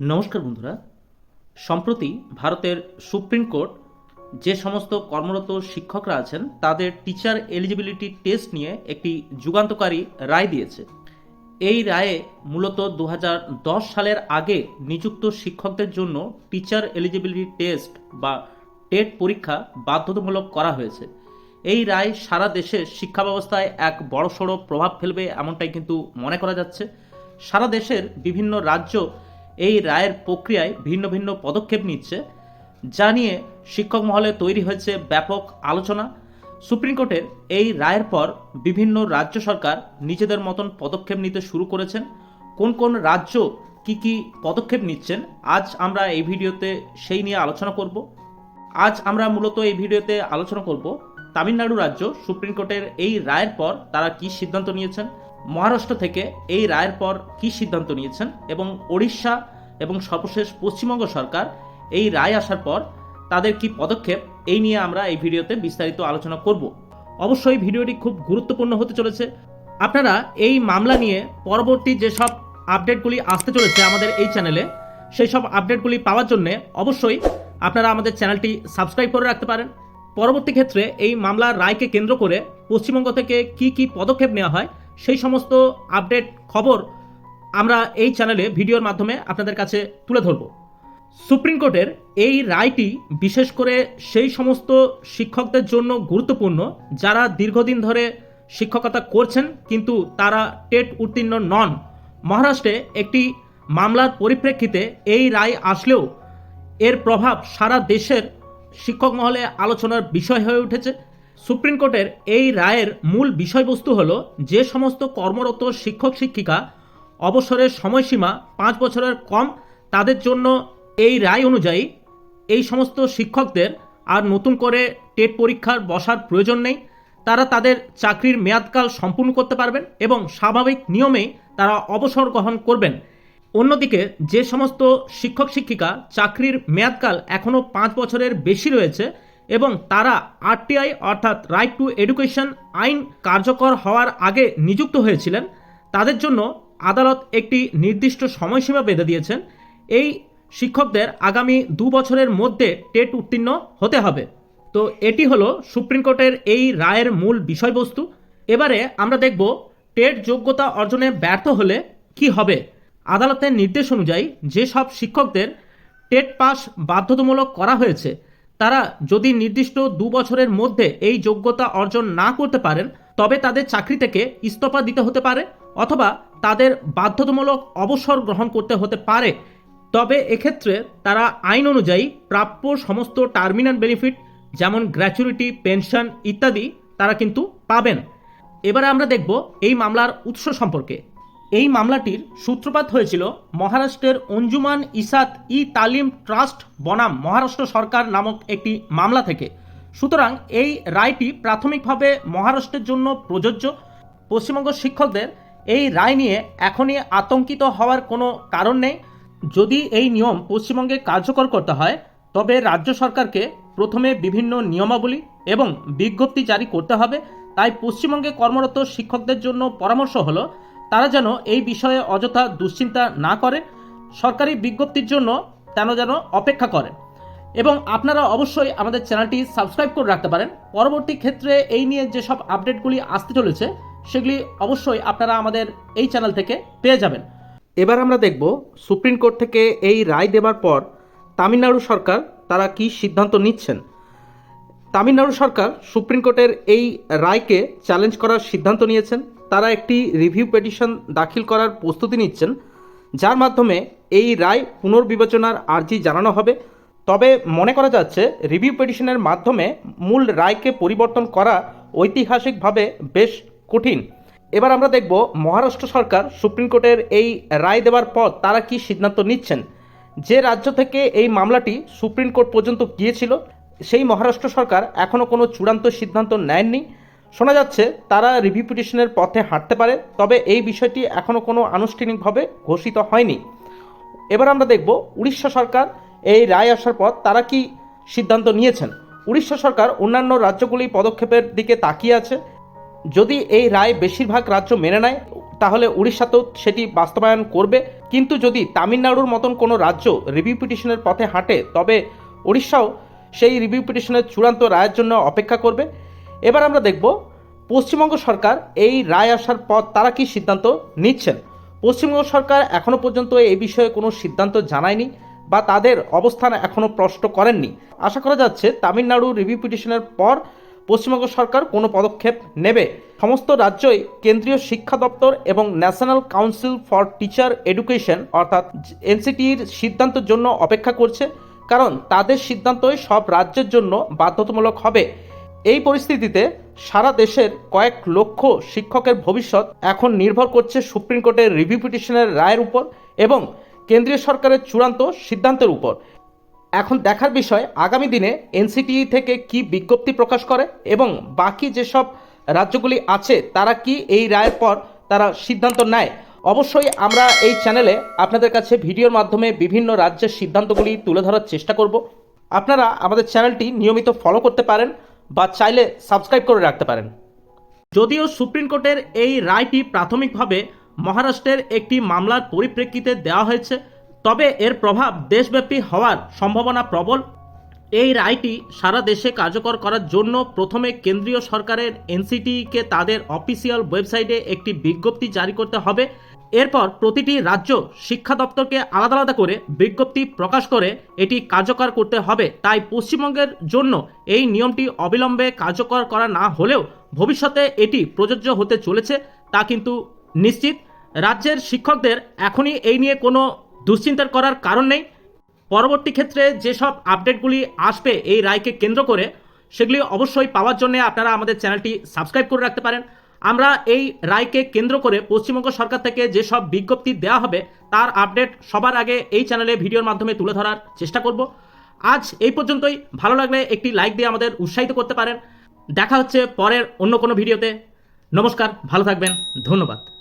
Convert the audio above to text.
নমস্কার বন্ধুরা। সম্প্রতি ভারতের সুপ্রিম কোর্ট যে সমস্ত কর্মরত শিক্ষকরা আছেন, তাদের টিচার এলিজিবিলিটি টেস্ট নিয়ে একটি যুগান্তকারী রায় দিয়েছে। এই রায়ে মূলত দু হাজার দশ সালের আগে নিযুক্ত শিক্ষকদের জন্য টিচার এলিজিবিলিটি টেস্ট বা টেট পরীক্ষা বাধ্যতামূলক করা হয়েছে। এই রায় সারা দেশের শিক্ষা ব্যবস্থায় এক বড়সড় প্রভাব ফেলবে এমনটাই কিন্তু মনে করা যাচ্ছে। সারা দেশের বিভিন্ন রাজ্য এই রায়ের প্রক্রিয়ায় ভিন্ন ভিন্ন পদক্ষেপ নিচ্ছে, যা নিয়ে শিক্ষক মহলে তৈরি হয়েছে ব্যাপক আলোচনা। সুপ্রিম কোর্টের এই রায়ের পর বিভিন্ন রাজ্য সরকার নিজেদের মতন পদক্ষেপ নিতে শুরু করেছেন। কোন কোন রাজ্য কি কি পদক্ষেপ নিচ্ছেন, আজ আমরা এই ভিডিওতে সেই নিয়ে আলোচনা করব। আজ আমরা মূলত এই ভিডিওতে আলোচনা করব তামিলনাড়ু রাজ্য সুপ্রিম কোর্টের এই রায়ের পর তারা কি সিদ্ধান্ত নিয়েছেন মহারাষ্ট্র থেকে এই রায়ের পর কি সিদ্ধান্ত নিয়েছেন এবং ওড়িশা এবং সর্বশেষ পশ্চিমবঙ্গ সরকার এই রায় আসার পর তাদের কি পদক্ষেপ? এই নিয়ে আমরা এই ভিডিওতে বিস্তারিত আলোচনা করব। অবশ্যই ভিডিওটি খুব গুরুত্বপূর্ণ হতে চলেছে। আপনারা এই মামলা নিয়ে পরবর্তী যেসব আপডেটগুলি আসতে চলেছে আমাদের এই চ্যানেলে সেই সব আপডেটগুলি পাওয়ার জন্য অবশ্যই আপনারা আমাদের চ্যানেলটি সাবস্ক্রাইব করে রাখতে পারেন। পরবর্তী ক্ষেত্রে এই মামলার রায়কে কেন্দ্র করে পশ্চিমবঙ্গ থেকে কি কি পদক্ষেপ নেওয়া হয় সেই সমস্ত আপডেট খবর আমরা এই চ্যানেলে ভিডিওর মাধ্যমে আপনাদের কাছে তুলে ধরব। সুপ্রিম কোর্টের এই রায়টি বিশেষ করে সেই সমস্ত শিক্ষকদের জন্য গুরুত্বপূর্ণ, যারা দীর্ঘদিন ধরে শিক্ষকতা করছেন, কিন্তু তারা টেট উত্তীর্ণ নন। মহারাষ্ট্রে একটি মামলার পরিপ্রেক্ষিতে এই রায় আসলেও এর প্রভাব সারা দেশের শিক্ষক মহলে আলোচনার বিষয় হয়ে উঠেছে। সুপ্রিম কোর্টের এই রায়ের মূল বিষয়বস্তু হলো যে সমস্ত কর্মরত শিক্ষক, শিক্ষিকা অবসরের সময়সীমা পাঁচ বছরের কম, তাদের জন্য এই রায় অনুযায়ী এই সমস্ত শিক্ষকদের আর নতুন করে টেট পরীক্ষার বসার প্রয়োজন নেই। তারা তাদের চাকরির মেয়াদকাল সম্পূর্ণ করতে পারবেন এবং স্বাভাবিক নিয়মেই তারা অবসর গ্রহণ করবেন। অন্যদিকে যে সমস্ত শিক্ষক, শিক্ষিকা চাকরির মেয়াদকাল এখনও পাঁচ বছরের বেশি রয়েছে এবং তারা আরটিআই অর্থাৎ রাইট টু এডুকেশন আইন কার্যকর হওয়ার আগে নিযুক্ত হয়েছিলেন। তাদের জন্য আদালত একটি নির্দিষ্ট সময়সীমা বেঁধে দিয়েছেন। এই শিক্ষকদের আগামী দু বছরের মধ্যে টেট উত্তীর্ণ হতে হবে। তো এটি হলো সুপ্রিম কোর্টের এই রায়ের মূল বিষয়বস্তু। এবারে আমরা দেখব টেট যোগ্যতা অর্জনে ব্যর্থ হলে কি হবে। আদালতের নির্দেশ অনুযায়ী যেসব শিক্ষকদের টেট পাস বাধ্যতামূলক করা হয়েছে তারা যদি নির্দিষ্ট দু বছরের মধ্যে এই যোগ্যতা অর্জন না করতে পারেন, তবে তাদের চাকরি থেকে ইস্তফা দিতে হতে পারে অথবা তাদের বাধ্যতামূলক অবসর গ্রহণ করতে হতে পারে। তবে এক্ষেত্রে তারা আইন অনুযায়ী প্রাপ্য সমস্ত টার্মিনাল বেনিফিট, যেমন গ্র্যাচুইটি, পেনশন ইত্যাদি তারা কিন্তু পাবেন। এবারে আমরা দেখব এই মামলার উৎস সম্পর্কে। এই মামলাটির সূত্রপাত হয়েছিল মহারাষ্ট্রের অঞ্জুমান ইসাত ই তালিম ট্রাস্ট বনাম মহারাষ্ট্র সরকার নামক একটি মামলা থেকে। সুতরাং এই রায়টি প্রাথমিকভাবে মহারাষ্ট্রের জন্য প্রযোজ্য। পশ্চিমবঙ্গ শিক্ষকদের এই রায় নিয়ে এখনই আতঙ্কিত হওয়ার কোনো কারণ নেই। যদি এই নিয়ম পশ্চিমবঙ্গে কার্যকর করতে হয়, তবে রাজ্য সরকারকে প্রথমে বিভিন্ন নিয়মাবলী এবং বিজ্ঞপ্তি জারি করতে হবে। তাই পশ্চিমবঙ্গে কর্মরত শিক্ষকদের জন্য পরামর্শ হলো তারা যেন এই বিষয়ে অযথা দুশ্চিন্তা না করে, সরকারি বিজ্ঞপ্তির জন্য তেন যেন অপেক্ষা করেন। এবং আপনারা অবশ্যই আমাদের চ্যানেলটি সাবস্ক্রাইব করে রাখতে পারেন। পরবর্তী ক্ষেত্রে এই নিয়ে যেসব আপডেটগুলি আসতে চলেছে, সেগুলি অবশ্যই আপনারা আমাদের এই চ্যানেল থেকে পেয়ে যাবেন। এবার আমরা দেখব সুপ্রিম কোর্ট থেকে এই রায় দেওয়ার পর তামিলনাড়ু সরকার তারা কি সিদ্ধান্ত নিচ্ছেন। তামিলনাড়ু সরকার সুপ্রিম কোর্টের এই রায়কে চ্যালেঞ্জ করার সিদ্ধান্ত নিয়েছেন। তারা একটি রিভিউ পিটিশন দাখিল করার প্রস্তুতি নিচ্ছেন, যার মাধ্যমে এই রায় পুনর্বিবেচনার আর্জি জানানো হবে। তবে মনে করা যাচ্ছে, রিভিউ পিটিশনের মাধ্যমে মূল রায়কে পরিবর্তন করা ঐতিহাসিকভাবে বেশ কঠিন। এবার আমরা দেখব, মহারাষ্ট্র সরকার সুপ্রিম কোর্টের এই রায় দেওয়ার পর তারা কি সিদ্ধান্ত নিচ্ছেন? যে রাজ্য থেকে এই মামলাটি সুপ্রিম কোর্ট পর্যন্ত গিয়েছিল, সেই মহারাষ্ট্র সরকার এখনও কোনো চূড়ান্ত সিদ্ধান্ত নেয়নি শোনা যাচ্ছে তারা রিভিউ পিটিশনের পথে হাঁটতে পারে, তবে এই বিষয়টি এখনও কোনো আনুষ্ঠানিকভাবে ঘোষিত হয়নি। এবার আমরা দেখব উড়িষ্যা সরকার এই রায় আসার পর তারা কি সিদ্ধান্ত নিয়েছেন। উড়িষ্যা সরকার অন্যান্য রাজ্যগুলি পদক্ষেপের দিকে তাকিয়ে আছে। যদি এই রায় বেশিরভাগ রাজ্য মেনে নেয়, তাহলে উড়িষ্যাতেও সেটি বাস্তবায়ন করবে। কিন্তু যদি তামিলনাড়ুর মতন কোনো রাজ্য রিভিউ পিটিশনের পথে হাঁটে, তবে উড়িষ্যাও সেই রিভিউ পিটিশনের চূড়ান্ত রায়ের জন্য অপেক্ষা করবে। এবার আমরা দেখব পশ্চিমবঙ্গ সরকার এই রায় আসার পর তারা কি সিদ্ধান্ত নিচ্ছেন? পশ্চিমবঙ্গ সরকার এখনও পর্যন্ত এই বিষয়ে কোনো সিদ্ধান্ত জানায়নি বা তাদের অবস্থান এখনও প্রশ্ন করেননি। আশা করা যাচ্ছে তামিলনাড়ু রিভিউ পিটিশনের পর পশ্চিমবঙ্গ সরকার কোনো পদক্ষেপ নেবে। সমস্ত রাজ্যই কেন্দ্রীয় শিক্ষা দপ্তর এবং national council for teacher education অর্থাৎ এনসিটির সিদ্ধান্তের জন্য অপেক্ষা করছে। কারণ তাদের সিদ্ধান্তই সব রাজ্যের জন্য বাধ্যতামূলক হবে। এই পরিস্থিতিতে সারা দেশের কয়েক লক্ষ শিক্ষকের ভবিষ্যৎ এখন নির্ভর করছে সুপ্রিম কোর্টের রিভিউ পিটিশনের রায়ের উপর এবং কেন্দ্রীয় সরকারের চূড়ান্ত সিদ্ধান্তের উপর। এখন দেখার বিষয়, আগামী দিনে এনসিটিই থেকে কি বিজ্ঞপ্তি প্রকাশ করে এবং বাকি যেসব রাজ্যগুলি আছে, তারা কি এই রায়ের পর তারা সিদ্ধান্ত নেয়? অবশ্যই আমরা এই চ্যানেলে আপনাদের কাছে ভিডিওর মাধ্যমে বিভিন্ন রাজ্যের সিদ্ধান্তগুলি তুলে ধরার চেষ্টা করব। আপনারা আমাদের চ্যানেলটি নিয়মিত ফলো করতে পারেন। বা চাইলে সাবস্ক্রাইব করে রাখতে পারেন। যদিও সুপ্রিম কোর্টের এই রায়টি প্রাথমিকভাবে মহারাষ্ট্রের একটি মামলার পরিপ্রেক্ষিতে দেওয়া হয়েছে, তবে এর প্রভাব দেশব্যাপী হওয়ার সম্ভাবনা প্রবল। এই রায়টি সারা দেশে কার্যকর করার জন্য প্রথমে কেন্দ্রীয় সরকারের এনসিটিকে তাদের অফিসিয়াল ওয়েবসাইটে একটি বিজ্ঞপ্তি জারি করতে হবে। এরপর প্রতিটি রাজ্য শিক্ষা দপ্তরকে আলাদা আলাদা করে বিজ্ঞপ্তি প্রকাশ করে এটি কার্যকর করতে হবে। তাই পশ্চিমবঙ্গের জন্য এই নিয়মটি অবিলম্বে কার্যকর করা না হলেও ভবিষ্যতে এটি প্রযোজ্য হতে চলেছে তা কিন্তু নিশ্চিত। রাজ্যের শিক্ষকদের এখনই এই নিয়ে কোনো দুশ্চিন্তার করার কারণ নেই। পরবর্তী ক্ষেত্রে যেসব আপডেটগুলি আসবে এই রায়কে কেন্দ্র করে সেগুলি অবশ্যই পাওয়ার জন্য আপনারা আমাদের চ্যানেলটি সাবস্ক্রাইব করে রাখতে পারেন। আমরা এই রায়কে কেন্দ্র করে পশ্চিমবঙ্গ সরকার থেকে যেসব বিজ্ঞপ্তি দেওয়া হবে, তার আপডেট সবার আগে এই চ্যানেলে ভিডিওর মাধ্যমে তুলে ধরার চেষ্টা করব। আজ এই পর্যন্তই। ভালো লাগলে একটি লাইক দিয়ে আমাদের উৎসাহিত করতে পারেন। দেখা হচ্ছে পরের অন্য কোনো ভিডিওতে। নমস্কার, ভালো থাকবেন। ধন্যবাদ।